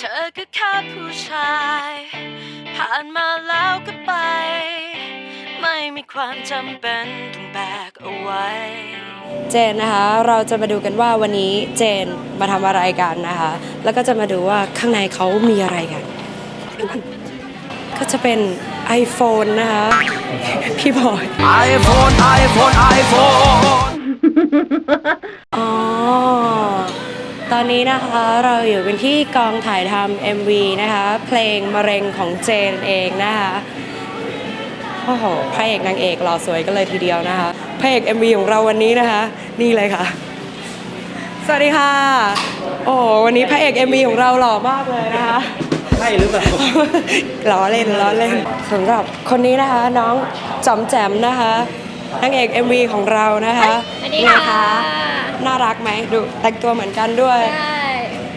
เธอก็แค่ผู้ชาย ผ่านมาแล้วก็ไป ไม่มีความจำเป็นต้องแบกเอาไว้ เจนนะคะ เราจะมาดูกันว่าวันนี้เจนมาทำอะไรกันนะคะ แล้วก็จะมาดูว่าข้างในเขามีอะไรกัน ก็จะเป็น iPhone นะคะ พี่บอย iPhone iPhone iPhone อ๋อต อนนี้นะคะเราอยู่กันที่กองถ่ายทำ MV นะคะ เพลงมะเร็งของเจนเองนะคะโอ้โหพระเอกนางเอกหล่อสวยกันเลยทีเดียวนะคะพระเอก MV ของเราวันนี้นะคะ นี่เลยค่ะ สวัสดีค่ะ โอ้โหวันนี้พระเอก MV ของเราหล่อมากเลยนะคะใช่หรือเปล่าล้อเล่นล้อเล่นสำหรับคนนี้นะคะน้องจอมแจมนะคะนางเอก MV ของเรานะคะสวัสดีเป็นไงค่ะ น่ารักไหมดูแต่งตัวเหมือนกันด้วยใช่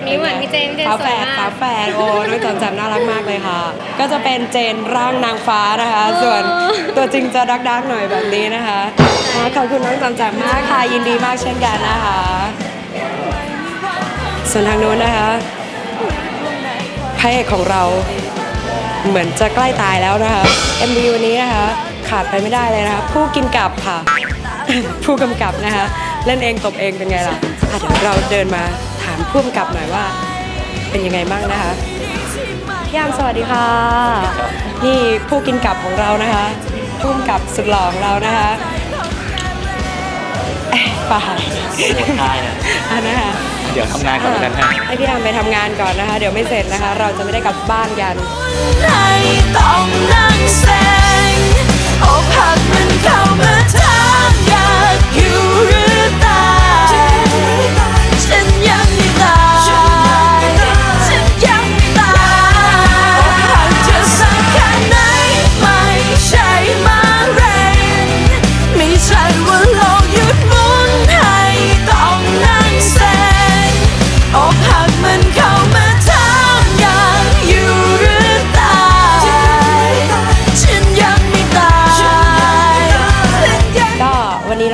มีเหมือนพี่เจนเจนฝาสแฝวยดมาฝากแฝดโอ้น้องจอมแจมน่ารักมากเลยค่ะ ก็จะเป็นเจนร่างนางฟ้านะคะ ส่วนตัวจริงจะดักดักๆหน่อยแบบนี้นะคะอ่าขอบคุณน้องจอมแจมมากค่ะยินดีมากเช่นกันนะคะ ส่วนทางนู้นนะคะพระเอกของเราเหมือนจะใกล้ตายแล้วนะคะ MV วันนี้นะคะ ขาดไปไม่ได้เลยนะคะ ผู้กินกับค่ะ ผู้กำกับนะคะ เล่นเองตบเองเป็นไงล่ะอะเดี๋ยวเราเดินมาถามผู้กำกับหน่อยว่า เป็นยังไงบ้างนะคะพี่ยามสวัสดีค่ะ นี่ผู้กินกับของเรานะคะผู้กำกับสุดหล่อของเรานะคะเอ้ยฝ่ายใช่นะอะนะคะ เดี๋ยวทำงานก่อนแล้วกันฮะให้พี่ยามไปทำงานก่อนนะคะ เดี๋ยวไม่เสร็จนะคะ เราจะไม่ได้กลับบ้านกันให้ต้อง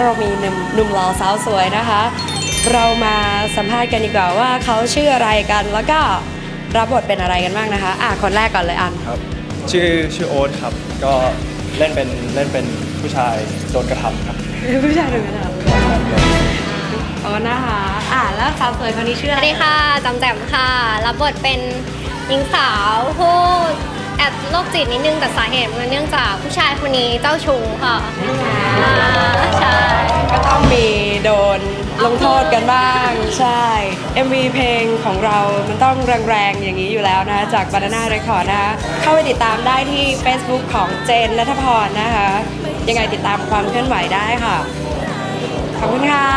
เรามีหนุ่มหนุ่มหล่อสาวสวยนะคะ เรามาสัมภาษณ์กันดีกว่าว่าเขาชื่ออะไรกันแล้วก็รับบทเป็นอะไรกันบ้างนะคะอะคนแรกก่อนเลยอันครับชื่อชื่อโอ๊ตครับ ก็เล่นเป็นเล่นเป็นผู้ชายโดนกระทำครับ ผู้ชายหนึ่งนะอ๋อนะคะอะแล้วสาวสวยคนนี้ชื่อสอะวัไรสดีค่ะจำแจ่มค่ะ รับบทเป็นหญิงสาวผู้แอบโรคจิตนิดนึงแต่สาเหตุมันเนื่องจากผู้ชายคนนี้เจ้าชู้ค่ะใช่ ก็ต้องมีโดนลงโทษกันบ้าง ใช่ MV เพลงของเรา มันต้องแรงๆ อย่างนี้อยู่แล้วนะจาก Banana Record นะคะเข้าไปติดตามได้ที่ Facebook ของเจนรัฐพรนะคะ ยังไงติดตามความเคลื่อนไหวได้ค่ะ ขอบคุณค่ะ